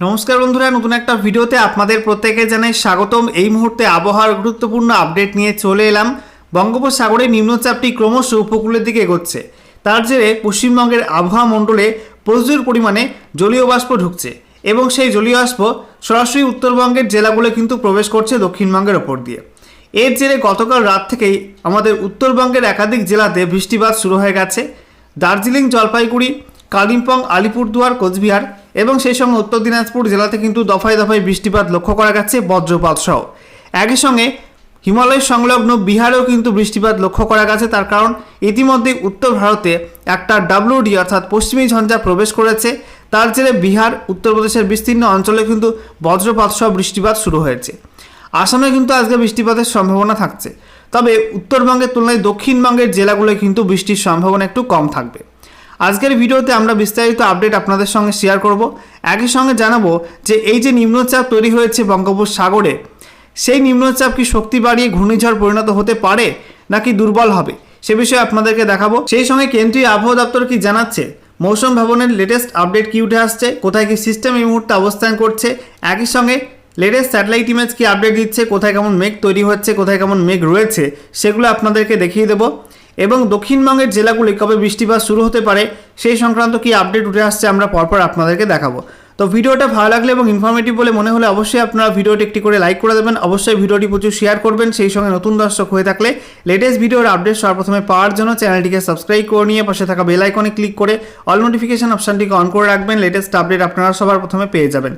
নমস্কার বন্ধুরা, নতুন একটা ভিডিওতে আপনাদের প্রত্যেকে জানাই স্বাগতম। এই মুহূর্তে আবহাওয়ার গুরুত্বপূর্ণ আপডেট নিয়ে চলে এলাম। বঙ্গোপসাগরে নিম্নচাপটি ক্রমশ উপকূলের দিকে এগোচ্ছে। তার জেরে পশ্চিমবঙ্গের আবহাওয়া মণ্ডলে প্রচুর পরিমাণে জলীয় বাষ্প ঢুকছে এবং সেই জলীয় বাষ্প সরাসরি উত্তরবঙ্গের জেলাগুলো কিন্তু প্রবেশ করছে দক্ষিণবঙ্গের ওপর দিয়ে। এর জেরে গতকাল রাত থেকেই আমাদের উত্তরবঙ্গের একাধিক জেলাতে বৃষ্টিপাত শুরু হয়ে গেছে। দার্জিলিং, জলপাইগুড়ি, কালিম্পং, আলিপুরদুয়ার, কোচবিহার এবং সেই সঙ্গে উত্তর দিনাজপুর জেলাতে কিন্তু দফায় দফায় বৃষ্টিপাত লক্ষ্য করা গেছে, বজ্রপাত সহ। একই সঙ্গে হিমালয় সংলগ্ন বিহারেও কিন্তু বৃষ্টিপাত লক্ষ্য করা গেছে, তার কারণ ইতিমধ্যে উত্তর ভারতে একটা ডাব্লিউডি অর্থাৎ পশ্চিমী ঝঞ্ঝা প্রবেশ করেছে। তার জেরে বিহার উত্তরপ্রদেশের বিস্তীর্ণ অঞ্চলে কিন্তু বজ্রপাত সহ বৃষ্টিপাত শুরু হয়েছে। আসামে কিন্তু আজকে বৃষ্টিপাতের সম্ভাবনা থাকছে। তবে উত্তরবঙ্গের তুলনায় দক্ষিণবঙ্গের জেলাগুলোয় কিন্তু বৃষ্টির সম্ভাবনা একটু কম থাকবে। আজকের ভিডিওতে আমরা বিস্তারিত আপডেট আপনাদের সঙ্গে শেয়ার করব। একই সঙ্গে জানাব যে এই যে নিম্নচাপ তৈরি হয়েছে বঙ্গোপসাগরে, সেই নিম্নচাপ কি শক্তি বাড়িয়ে ঘূর্ণিঝড় পরিণত হতে পারে নাকি দুর্বল হবে, সে বিষয়ে আপনাদেরকে দেখাবো। সেই সঙ্গে কেন্দ্রীয় আবহাওয়া দপ্তর কি জানাচ্ছে? মৌসুম ভবনের লেটেস্ট আপডেট কি উঠে আসছে? কোথায় কি সিস্টেম এই মুহূর্তে অবস্থান করছে? একই সঙ্গে লেটেস্ট স্যাটেলাইট ইমেজ কি আপডেট দিচ্ছে? কোথায় কেমন মেঘ তৈরি হচ্ছে? কোথায় কেমন মেঘ রয়েছে? সেগুলো আপনাদেরকে দেখিয়ে দেবো। এবং দক্ষিণবঙ্গের জেলাগুলি কবে বৃষ্টিপাত শুরু হতে পারে সেই সংক্রান্ত কি আপডেট উঠে আসছে আমরা পরপর আপনাদেরকে দেখাবো। তো ভিডিওটা ভালো লাগলে এবং ইনফরমেটিভ বলে মনে হলে অবশ্যই আপনারা ভিডিওটি একটি করে লাইক করে দেবেন। অবশ্যই ভিডিওটি প্রচুর শেয়ার করবেন। সেই সঙ্গে নতুন দর্শক হয়ে থাকলে লেটেস্ট ভিডিওর আপডেট সর্বপ্রথমে পাওয়ার জন্য চ্যানেলটিকে সাবস্ক্রাইব করে নিয়ে পাশে থাকা বেল আইকনে ক্লিক করে অল নোটিফিকেশন অপশানটিকে অন করে রাখবেন। লেটেস্ট আপডেট আপনারা সবার প্রথমে পেয়ে যাবেন।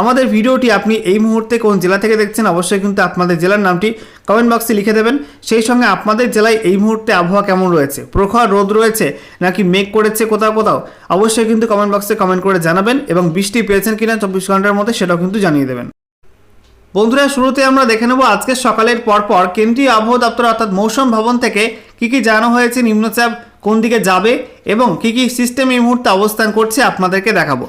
আমাদের ভিডিওটি আপনি এই মুহূর্তে কোন জেলা থেকে দেখছেন, অবশ্যই কিন্তু আপনাদের জেলার নামটি কমেন্ট বক্সে লিখে দেবেন। সেই সঙ্গে আপনাদের জেলায় এই মুহূর্তে আবহাওয়া কেমন রয়েছে? প্রখর রোদ রয়েছে নাকি মেঘ করেছে কোথাও কোথাও? অবশ্যই কিন্তু কমেন্ট বক্সে কমেন্ট করে জানাবেন এবং বৃষ্টি পেয়েছেন কিনা চব্বিশ ঘণ্টার মধ্যে সেটাও কিন্তু জানিয়ে দেবেন। বন্ধুরা, শুরুতে আমরা দেখে নেব আজকে সকালের পরপর কেন্দ্রীয় আবহাওয়া দপ্তর অর্থাৎ মৌসুম ভবন থেকে কি কি জানানো হয়েছে, নিম্নচাপ কোন দিকে যাবে এবং কি কি সিস্টেম এই মুহূর্তে অবস্থান করছে আপনাদেরকে দেখাবো।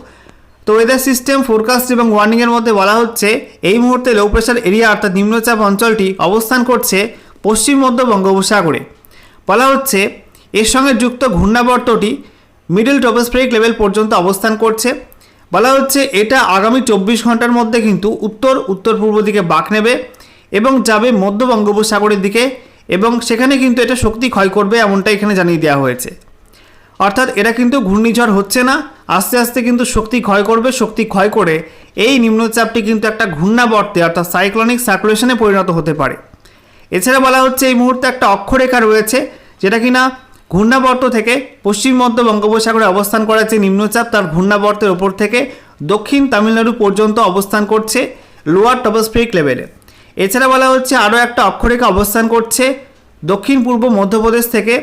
তো ওয়েদার সিস্টেম ফোরকাস্ট এবং ওয়ার্নিংয়ের মধ্যে বলা হচ্ছে, এই মুহূর্তে লো প্রেশার এরিয়া অর্থাৎ নিম্নচাপ অঞ্চলটি অবস্থান করছে পশ্চিম মধ্য বঙ্গোপসাগরে। বলা হচ্ছে, এর সঙ্গে যুক্ত ঘূর্ণাবর্তটি মিডল টপোস্ফেরিক লেভেল পর্যন্ত অবস্থান করছে। বলা হচ্ছে, এটা আগামী চব্বিশ ঘণ্টার মধ্যে কিন্তু উত্তর উত্তর পূর্ব দিকে বাঁক নেবে এবং যাবে মধ্য বঙ্গোপসাগরের দিকে এবং সেখানে কিন্তু এটা শক্তি ক্ষয় করবে এমনটা এখানে জানিয়ে দেওয়া হয়েছে। অর্থাৎ এটা কিন্তু ঘূর্ণিঝড় হচ্ছে না, আস্তে আস্তে কিন্তু শক্তি ক্ষয় করবে, শক্তি ক্ষয় করে এই নিম্নচাপটি কিন্তু একটা ঘূর্ণাবর্তে অর্থাৎ সাইক্লনিক সার্কুলেশনে পরিণত হতে পারে। এছাড়া বলা হচ্ছে এই মুহূর্তে একটা অক্ষরেখা রয়েছে, যেটা কিনা ঘূর্ণাবর্ত থেকে পশ্চিম মধ্য বঙ্গোপসাগরে অবস্থান করা করেছে নিম্নচাপ, তার ঘূর্ণাবর্তের ওপর থেকে দক্ষিণ তামিলনাড়ু পর্যন্ত অবস্থান করছে লোয়ার টপোস্ফিরিক লেভেলে এছাড়া বলা হচ্ছে আরও একটা অক্ষরেখা অবস্থান করছে দক্ষিণ পূর্ব মধ্যপ্রদেশ থেকে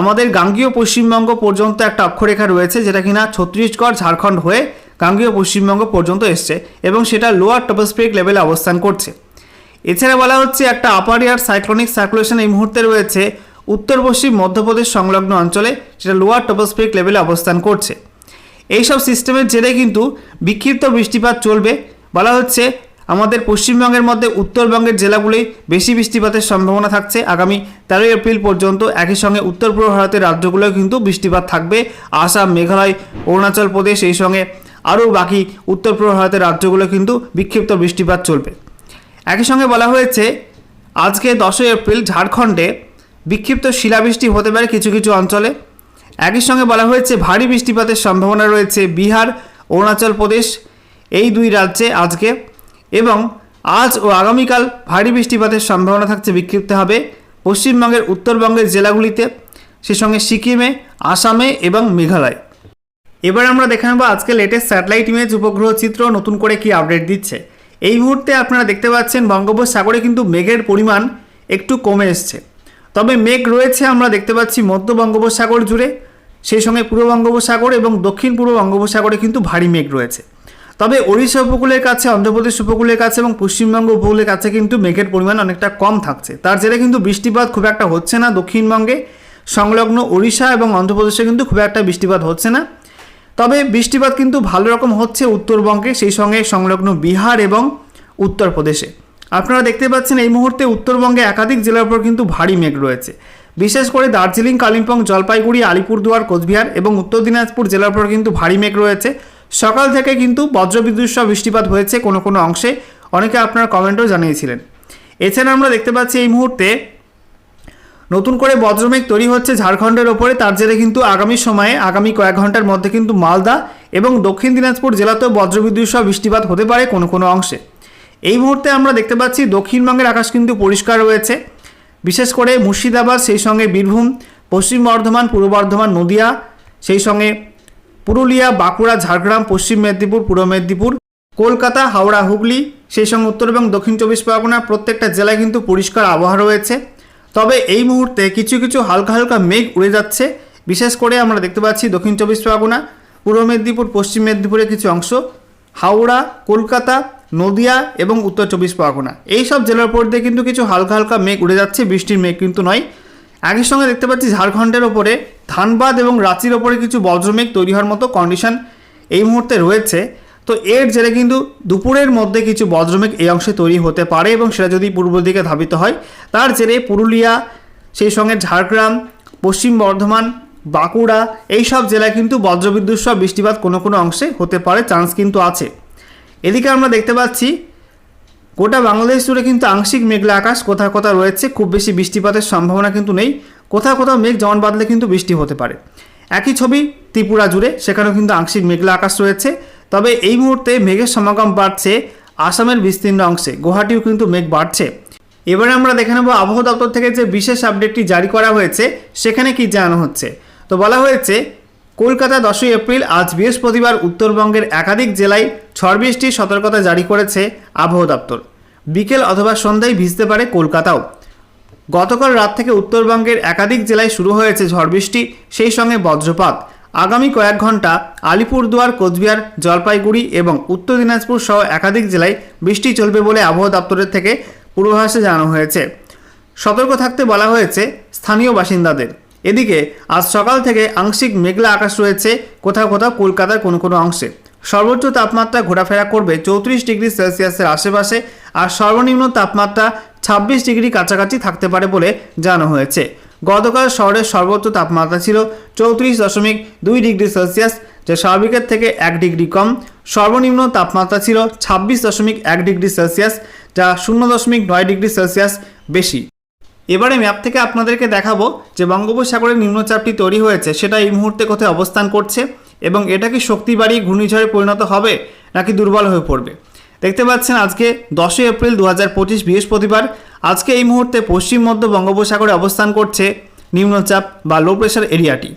আমাদের গাঙ্গীয় পশ্চিমবঙ্গ পর্যন্ত একটা অক্ষরেখা রয়েছে, যেটা কিনা ছত্তিশগড়, ঝাড়খণ্ড হয়ে গাঙ্গীয় পশ্চিমবঙ্গ পর্যন্ত এসছে এবং সেটা লোয়ার টপোস্ফিরিক লেভেলে অবস্থান করছে। এছাড়া বলা হচ্ছে একটা আপার এয়ার সাইক্লোনিক সার্কুলেশন এই মুহূর্তে রয়েছে উত্তর পশ্চিম মধ্যপ্রদেশ সংলগ্ন অঞ্চলে, সেটা লোয়ার টপোস্ফিরিক লেভেলে অবস্থান করছে। এইসব সিস্টেমের জেরে কিন্তু বিক্ষিপ্ত বৃষ্টিপাত চলবে। বলা হচ্ছে আমাদের পশ্চিমবঙ্গের মধ্যে উত্তরবঙ্গের জেলাগুলি বেশি বৃষ্টিপাতের সম্ভাবনা থাকছে। আগামী তেরোই এপ্রিল পর্যন্ত একই সঙ্গে উত্তর পূর্ব ভারতের রাজ্যগুলোয় কিন্তু বৃষ্টিপাত থাকবে। আসাম, মেঘালয়, অরুণাচল প্রদেশ এই সঙ্গে আরও বাকি উত্তর পূর্ব ভারতের রাজ্যগুলো কিন্তু বিক্ষিপ্ত বৃষ্টিপাত চলবে। একই সঙ্গে বলা হয়েছে, আজকে দশই এপ্রিল ঝাড়খণ্ডে বিক্ষিপ্ত শিলাবৃষ্টি হতে পারে কিছু কিছু অঞ্চলে। একই সঙ্গে বলা হয়েছে, ভারী বৃষ্টিপাতের সম্ভাবনা রয়েছে বিহার, অরুণাচল প্রদেশ। এই দুই রাজ্যে আজকে এবং আজ ও আগামীকাল ভারী বৃষ্টিপাতের সম্ভাবনা থাকছে বিক্ষিপ্ত হবে। পশ্চিমবঙ্গের উত্তরবঙ্গের জেলাগুলিতে, সে সঙ্গে সিকিমে, আসামে এবং মেঘালয়। এবার আমরা দেখে নেব আজকে লেটেস্ট স্যাটেলাইট ইমেজ উপগ্রহ চিত্র নতুন করে কি আপডেট দিচ্ছে। এই মুহূর্তে আপনারা দেখতে পাচ্ছেন বঙ্গোপসাগরে কিন্তু মেঘের পরিমাণ একটু কমে এসছে। তবে মেঘ রয়েছে আমরা দেখতে পাচ্ছি মধ্য বঙ্গোপসাগর জুড়ে সেই সঙ্গে পূর্ব বঙ্গোপসাগর এবং দক্ষিণ পূর্ব বঙ্গোপসাগরে কিন্তু ভারী মেঘ রয়েছে। তবে ওড়িশা উপকূলের কাছে, অন্ধ্রপ্রদেশ উপকূলের কাছে এবং পশ্চিমবঙ্গ উপকূলের কাছে কিন্তু মেঘের পরিমাণ অনেকটা কম থাকছে। তার জেরে কিন্তু বৃষ্টিপাত খুব একটা হচ্ছে না দক্ষিণবঙ্গে। সংলগ্ন ওড়িশা এবং অন্ধ্রপ্রদেশে কিন্তু খুব একটা বৃষ্টিপাত হচ্ছে না। তবে বৃষ্টিপাত কিন্তু ভালো রকম হচ্ছে উত্তরবঙ্গে, সেই সঙ্গে সংলগ্ন বিহার এবং উত্তরপ্রদেশে। আপনারা দেখতে পাচ্ছেন এই মুহূর্তে উত্তরবঙ্গে একাধিক জেলার উপর কিন্তু ভারী মেঘ রয়েছে। বিশেষ করে দার্জিলিং, কালিম্পং, জলপাইগুড়ি, আলিপুরদুয়ার, কোচবিহার এবং উত্তর দিনাজপুর জেলার উপর কিন্তু ভারী মেঘ রয়েছে। সকাল থেকে কিন্তু বজ্রবিদ্যুৎ সহ বৃষ্টিপাত হয়েছে কোনো কোনো অংশে। অনেকে আপনার কমেন্টও জানিয়েছিলেন। এছাড়া আমরা দেখতে পাচ্ছি এই মুহূর্তে নতুন করে বজ্রমেঘ তৈরি হচ্ছে ঝাড়খণ্ডের ওপরে। তার জেরে কিন্তু আগামী সময়ে, আগামী কয়েক ঘণ্টার মধ্যে কিন্তু মালদা এবং দক্ষিণ দিনাজপুর জেলাতেও বজ্রবিদ্যুৎ সহ বৃষ্টিপাত হতে পারে কোনো কোনো অংশে। এই মুহূর্তে আমরা দেখতে পাচ্ছি দক্ষিণবঙ্গের আকাশ কিন্তু পরিষ্কার রয়েছে। বিশেষ করে মুর্শিদাবাদ, সেই সঙ্গে বীরভূম, পশ্চিম বর্ধমান, পূর্ব বর্ধমান, নদিয়া, সেই সঙ্গে পুরুলিয়া, বাঁকুড়া, ঝাড়গ্রাম, পশ্চিম মেদিনীপুর, পূর্ব মেদিনীপুর, কলকাতা, হাওড়া, হুগলি, সেই সঙ্গে উত্তর এবং দক্ষিণ চব্বিশ পরগনা প্রত্যেকটা জেলায় কিন্তু পরিষ্কার আবহাওয়া রয়েছে। তবে এই মুহূর্তে কিছু কিছু হালকা হালকা মেঘ উড়ে যাচ্ছে। বিশেষ করে আমরা দেখতে পাচ্ছি দক্ষিণ চব্বিশ পরগনা, পূর্ব মেদিনীপুর, পশ্চিম মেদিনীপুরের কিছু অংশ, হাওড়া, কলকাতা, নদিয়া এবং উত্তর চব্বিশ পরগনা। এই সব জেলার উপর দিয়ে কিন্তু কিছু হালকা হালকা মেঘ উড়ে যাচ্ছে। বৃষ্টির মেঘ কিন্তু নয়। একই সঙ্গে দেখতে পাচ্ছি ঝাড়খণ্ডের ওপরে ধানবাদ এবং রাঁচির ওপরে কিছু বজ্রমেঘ তৈরি হওয়ার মতো কন্ডিশন এই মুহূর্তে রয়েছে। তো এর জেরে কিন্তু দুপুরের মধ্যে কিছু বজ্রমেঘ এই অংশে তৈরি হতে পারে এবং সেটা যদি পূর্ব দিকে ধাবিত হয়, তার জেরে পুরুলিয়া, সেই সঙ্গে ঝাড়গ্রাম, পশ্চিম বর্ধমান, বাঁকুড়া এইসব জেলায় কিন্তু বজ্রবিদ্যুৎ সহ বৃষ্টিপাত কোনো কোনো অংশে হতে পারে, চান্স কিন্তু আছে। এদিকে আমরা দেখতে পাচ্ছি গোটা বাংলাদেশ জুড়ে কিন্তু আংশিক মেঘলা আকাশ, কোথাও কোথাও রয়েছে, খুব বেশি বৃষ্টিপাতের সম্ভাবনা কিন্তু নেই, কোথাও কোথাও মেঘ জমান বাদলে কিন্তু বৃষ্টি হতে পারে। একই ছবি ত্রিপুরা জুড়ে, সেখানেও কিন্তু আংশিক মেঘলা আকাশ রয়েছে। তবে এই মুহূর্তে মেঘের সমাগম বাড়ছে আসামের বিস্তীর্ণ অংশে, গুয়াহাটিও কিন্তু মেঘ বাড়ছে। এবারে আমরা দেখে নেব আবহাওয়া দপ্তর থেকে যে বিশেষ আপডেটটি জারি করা হয়েছে, সেখানে কি জানানো হচ্ছে। তো বলা হয়েছে কলকাতা দশই এপ্রিল আজ বৃহস্পতিবার উত্তরবঙ্গের একাধিক জেলায় ঝড় বৃষ্টির সতর্কতা জারি করেছে আবহাওয়া দপ্তর। বিকেল অথবা সন্ধ্যায় ভিজতে পারে কলকাতাও। গতকাল রাত থেকে উত্তরবঙ্গের একাধিক জেলায় শুরু হয়েছে ঝড় বৃষ্টি সেই সঙ্গে বজ্রপাত। আগামী কয়েক ঘণ্টা আলিপুরদুয়ার, কোচবিহার, জলপাইগুড়ি এবং উত্তর দিনাজপুর সহ একাধিক জেলায় বৃষ্টি চলবে বলে আবহাওয়া দপ্তরের থেকে পূর্বাভাসে জানানো হয়েছে। সতর্ক থাকতে বলা হয়েছে স্থানীয় বাসিন্দাদের। এদিকে, আজ সকাল থেকে আংশিক মেঘলা আকাশ রয়েছে, কোথাও কোথাও কলকাতার কোনো কোনো অংশে। সর্বোচ্চ তাপমাত্রা ঘোরাফেরা করবে চৌত্রিশ ডিগ্রি সেলসিয়াসের আশেপাশে আর সর্বনিম্ন তাপমাত্রা ছাব্বিশ ডিগ্রি কাছাকাছি থাকতে পারে বলে জানানো হয়েছে। গতকাল শহরের সর্বোচ্চ তাপমাত্রা ছিল চৌত্রিশ দশমিক দুই ডিগ্রি সেলসিয়াস, যা স্বাভাবিকের থেকে এক ডিগ্রি কম। সর্বনিম্ন তাপমাত্রা ছিল ছাব্বিশ দশমিক এক ডিগ্রি সেলসিয়াস, যা শূন্য দশমিক নয় ডিগ্রি সেলসিয়াস বেশি। এবারে ম্যাপ থেকে আপনাদেরকে দেখাবো যে বঙ্গোপসাগরের নিম্নচাপটি তৈরি হয়েছে, সেটা এই মুহূর্তে কোথায় অবস্থান করছে এবং এটা কি শক্তি বাড়িয়ে ঘূর্ণিঝড়ে পরিণত হবে নাকি দুর্বল হয়ে পড়বে। দেখতে পাচ্ছেন আজকে দশই এপ্রিল দু হাজার পঁচিশ বৃহস্পতিবার, আজকে এই মুহূর্তে পশ্চিম মধ্য বঙ্গোপসাগরে অবস্থান করছে নিম্নচাপ বা লো প্রেশার এরিয়াটি।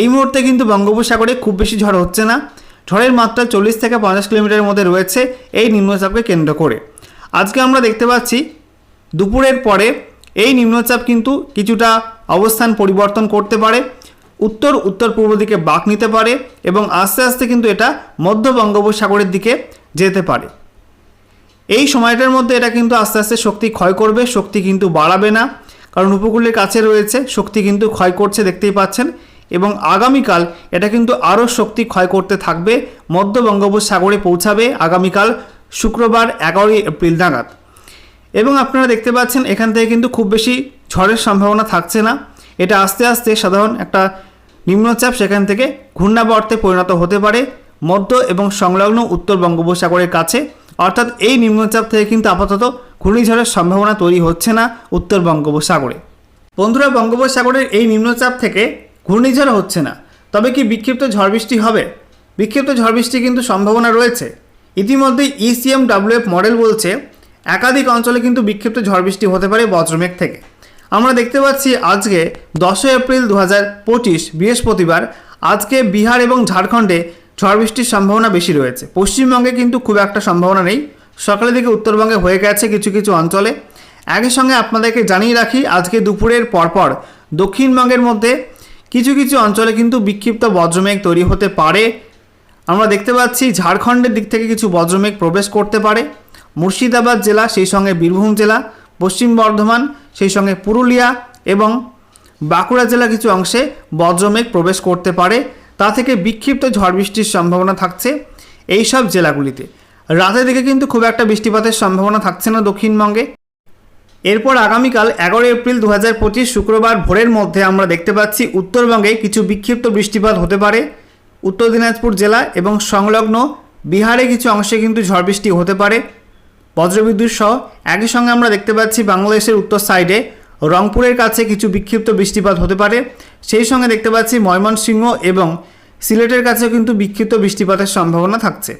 এই মুহূর্তে কিন্তু বঙ্গোপসাগরে খুব বেশি ঝড় হচ্ছে না, ঝড়ের মাত্রা চল্লিশ থেকে পঞ্চাশ কিলোমিটারের মধ্যে রয়েছে এই নিম্নচাপকে কেন্দ্র করে। আজকে আমরা দেখতে পাচ্ছি, দুপুরের পরে এই নিম্নচাপ কিন্তু কিছুটা অবস্থান পরিবর্তন করতে পারে, উত্তর উত্তর পূর্ব দিকে বাঁক নিতে পারে এবং আস্তে আস্তে কিন্তু এটা মধ্য বঙ্গোপসাগরের দিকে যেতে পারে। এই সময়টার মধ্যে এটা কিন্তু আস্তে আস্তে শক্তি ক্ষয় করবে, শক্তি কিন্তু বাড়াবে না। কারণ উপকূলের কাছে রয়েছে, শক্তি কিন্তু ক্ষয় করছে, দেখতেই পাচ্ছেন। এবং আগামীকাল এটা কিন্তু আরও শক্তি ক্ষয় করতে থাকবে, মধ্য বঙ্গোপসাগরে পৌঁছাবে। আগামীকাল শুক্রবার এগারোই এপ্রিল নাগাদ। এবং আপনারা দেখতে পাচ্ছেন এখান থেকে কিন্তু খুব বেশি ঝড়ের সম্ভাবনা থাকছে না। এটা আস্তে আস্তে সাধারণ একটা নিম্নচাপ সেখান থেকে ঘূর্ণাবর্তে পরিণত হতে পারে। মধ্য এবং সংলগ্ন উত্তর বঙ্গোপসাগরের কাছে। অর্থাৎ এই নিম্নচাপ থেকে কিন্তু আপাতত ঘূর্ণিঝড়ের সম্ভাবনা তৈরি হচ্ছে না উত্তর বঙ্গোপসাগরে। বন্ধুরা, বঙ্গোপসাগরের এই নিম্নচাপ থেকে ঘূর্ণিঝড় হচ্ছে না। তবে কি বিক্ষিপ্ত ঝড় বৃষ্টি হবে? বিক্ষিপ্ত ঝড় বৃষ্টি কিন্তু সম্ভাবনা রয়েছে। ইতিমধ্যে E ইসিএম ডাব্লিউএফ মডেল বলছে একাধিক অঞ্চলে কিন্তু বিক্ষিপ্ত ঝড় বৃষ্টি হতে পারে বজ্রমেঘ থেকে। আমরা দেখতে পাচ্ছি আজকে দশই এপ্রিল দু হাজার পঁচিশ বৃহস্পতিবার আজকে বিহার এবং ঝাড়খণ্ডে ঝড় বৃষ্টির সম্ভাবনা বেশি রয়েছে। পশ্চিমবঙ্গে কিন্তু খুব একটা সম্ভাবনা নেই। সকালের দিকে উত্তরবঙ্গে হয়ে গেছে কিছু কিছু অঞ্চলে। একই সঙ্গে আপনাদেরকে জানিয়ে রাখি, আজকে দুপুরের পরপর দক্ষিণবঙ্গের মধ্যে কিছু কিছু অঞ্চলে কিন্তু বিক্ষিপ্ত বজ্রমেঘ তৈরি হতে পারে। আমরা দেখতে পাচ্ছি ঝাড়খণ্ডের দিক থেকে কিছু বজ্রমেঘ প্রবেশ করতে পারে। মুর্শিদাবাদ জেলা, সেই সঙ্গে বীরভূম জেলা, পশ্চিম বর্ধমান, সেই সঙ্গে পুরুলিয়া এবং বাঁকুড়া জেলা কিছু অংশে বজ্রমেঘ প্রবেশ করতে পারে। তা থেকে বিক্ষিপ্ত ঝড় বৃষ্টির সম্ভাবনা থাকছে এই সব জেলাগুলিতে। রাতের দিকে কিন্তু খুব একটা বৃষ্টিপাতের সম্ভাবনা থাকছে না দক্ষিণবঙ্গে। এরপর আগামীকাল এগারো এপ্রিল দু হাজার পঁচিশ শুক্রবার ভোরের মধ্যে আমরা দেখতে পাচ্ছি উত্তরবঙ্গে কিছু বিক্ষিপ্ত বৃষ্টিপাত হতে পারে। উত্তর দিনাজপুর জেলা এবং সংলগ্ন বিহারে কিছু অংশে কিন্তু ঝড় বৃষ্টি হতে পারে। বজ্রবিদ্যুৎ সহ একই সঙ্গে আমরা দেখতে পাচ্ছি বাংলাদেশের উত্তর সাইডে রংপুরের কাছে কিছু বিক্ষিপ্ত বৃষ্টিপাত হতে পারে। সেই সঙ্গে দেখতে পাচ্ছি ময়মনসিংহ এবং সিলেটের কাছেও কিন্তু বিক্ষিপ্ত বৃষ্টিপাতের সম্ভাবনা থাকছে।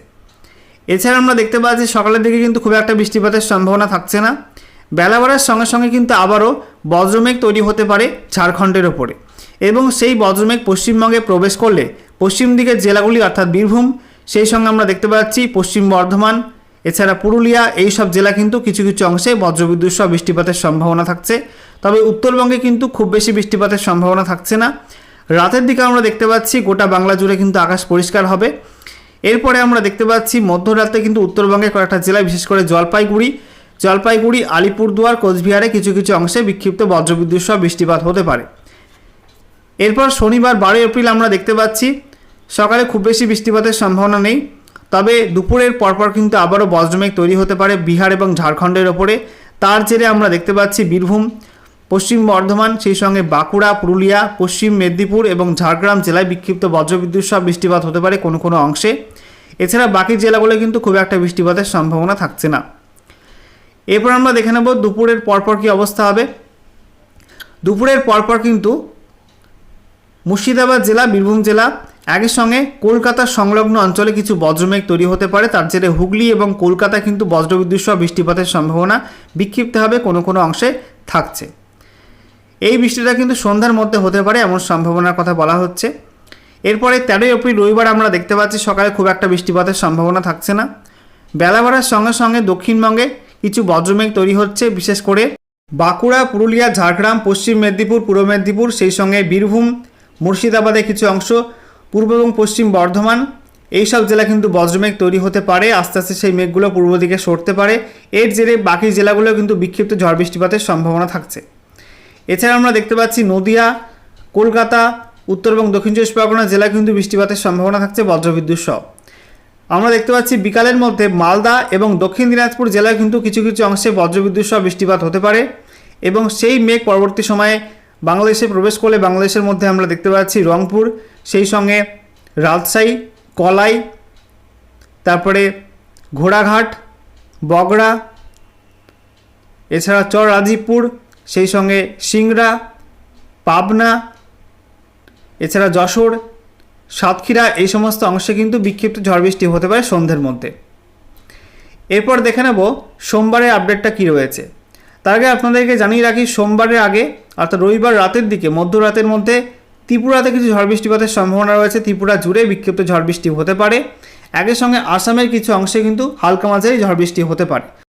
এছাড়া আমরা দেখতে পাচ্ছি সকালের দিকে কিন্তু খুব একটা বৃষ্টিপাতের সম্ভাবনা থাকছে না। বেলা বাড়ার সঙ্গে সঙ্গে কিন্তু আবারও বজ্রমেঘ তৈরি হতে পারে ঝাড়খণ্ডের ওপরে। এবং সেই বজ্রমেঘ পশ্চিমবঙ্গে প্রবেশ করলে পশ্চিম দিকের জেলাগুলি অর্থাৎ বীরভূম, সেই সঙ্গে আমরা দেখতে পাচ্ছি পশ্চিম বর্ধমান এছাড়া পুরুলিয়া এই সব জেলা কিন্তু কিছু কিছু অংশে বজ্রবিদ্যুৎ সহ বৃষ্টিপাতের সম্ভাবনা থাকছে। তবে উত্তরবঙ্গে কিন্তু খুব বেশি বৃষ্টিপাতের সম্ভাবনা থাকছে না। রাতের দিকে আমরা দেখতে পাচ্ছি গোটা বাংলা জুড়ে কিন্তু আকাশ পরিষ্কার হবে। এরপরে আমরা দেখতে পাচ্ছি মধ্যরাতে কিন্তু উত্তরবঙ্গের কয়েকটা জেলায় বিশেষ করে জলপাইগুড়ি। জলপাইগুড়ি, আলিপুরদুয়ার, কোচবিহারে কিছু কিছু অংশে বিক্ষিপ্ত বজ্রবিদ্যুৎ সহ বৃষ্টিপাত হতে পারে। এরপর শনিবার বারোই এপ্রিল আমরা দেখতে পাচ্ছি সকালে খুব বেশি বৃষ্টিপাতের সম্ভাবনা নেই। তবে দুপুরের পরপর কিন্তু আবারও বজ্রমেঘ তৈরি হতে পারে বিহার এবং ঝাড়খণ্ডের ওপরে। তার জেরে আমরা দেখতে পাচ্ছি বীরভূম, পশ্চিম বর্ধমান, সেই সঙ্গে বাঁকুড়া, পুরুলিয়া, পশ্চিম মেদিনীপুর এবং ঝাড়গ্রাম জেলায় বিক্ষিপ্ত বজ্রবিদ্যুৎ সহ বৃষ্টিপাত হতে পারে কোনো কোনো অংশে। এছাড়া বাকি জেলাগুলো কিন্তু খুব একটা বৃষ্টিপাতের সম্ভাবনা থাকছে না। এরপর আমরা দেখে নেব দুপুরের পরপর কী অবস্থা হবে। দুপুরের পরপর কিন্তু মুর্শিদাবাদ জেলা, বীরভূম জেলা একই সঙ্গে কলকাতার সংলগ্ন অঞ্চলে কিছু বজ্রমেঘ তৈরি হতে পারে। তার জেরে হুগলি এবং কলকাতা কিন্তু বজ্রবিদ্যুৎ সহ বৃষ্টিপাতের সম্ভাবনা বিক্ষিপ্তভাবে কোনো কোনো অংশে থাকছে। এই বৃষ্টিটা কিন্তু সন্ধ্যার মধ্যে হতে পারে এমন সম্ভাবনার কথা বলা হচ্ছে। এরপরে তেরোই এপ্রিল রবিবার আমরা দেখতে পাচ্ছি সকালে খুব একটা বৃষ্টিপাতের সম্ভাবনা থাকছে না। বেলা বাড়ার সঙ্গে সঙ্গে দক্ষিণবঙ্গে কিছু বজ্রমেঘ তৈরি হচ্ছে, বিশেষ করে বাঁকুড়া, পুরুলিয়া, ঝাড়গ্রাম, পশ্চিম মেদিনীপুর, পূর্ব মেদিনীপুর, সেই সঙ্গে বীরভূম, মুর্শিদাবাদের কিছু অংশ পূর্ব এবং পশ্চিম বর্ধমান। এই সব জেলা কিন্তু বজ্রমেঘ তৈরি হতে পারে, আস্তে আস্তে সেই মেঘগুলো পূর্ব দিকে সরতে পারে। এর জেরে বাকি জেলাগুলো কিন্তু বিক্ষিপ্ত ঝড় বৃষ্টিপাতের সম্ভাবনা থাকছে। এছাড়া আমরা দেখতে পাচ্ছি নদিয়া, কলকাতা, উত্তর এবং দক্ষিণ চব্বিশ পরগনা জেলায় কিন্তু বৃষ্টিপাতের সম্ভাবনা থাকছে বজ্রবিদ্যুৎ সহ। আমরা দেখতে পাচ্ছি বিকালের মধ্যে মালদা এবং দক্ষিণ দিনাজপুর জেলায় কিন্তু কিছু কিছু অংশে বজ্রবিদ্যুৎ সহ বৃষ্টিপাত হতে পারে এবং সেই মেঘ পরবর্তী সময়ে বাংলাদেশে প্রবেশ করলে বাংলাদেশের মধ্যে আমরা দেখতে পাচ্ছি রংপুর সেই সঙ্গে রাজশাহী, কলাই, তারপরে ঘোড়াঘাট, বগড়া, এছাড়া চর রাজীবপুর সেই সঙ্গে সিংড়া, পাবনা, এছাড়া যশোর, সাতক্ষীরা, এই সমস্ত অংশে কিন্তু বিক্ষিপ্ত ঝড় বৃষ্টি হতে পারে সন্ধ্যের মধ্যে। এরপর দেখে নেব সোমবারের আপডেটটা কী রয়েছে। তার আগে আপনাদেরকে জানিয়ে রাখি, সোমবারের আগে, অর্থাৎ রবিবার রাতের দিকে, মধ্যরাতের মধ্যে ত্রিপুরাতে কিছু ঝড় বৃষ্টিপাতের সম্ভাবনা রয়েছে। ত্রিপুরা জুড়ে বিক্ষিপ্ত ঝড় বৃষ্টি হতে পারে। একই সঙ্গে আসামের কিছু অংশে কিন্তু হালকা মাঝারি ঝড় বৃষ্টি হতে পারে।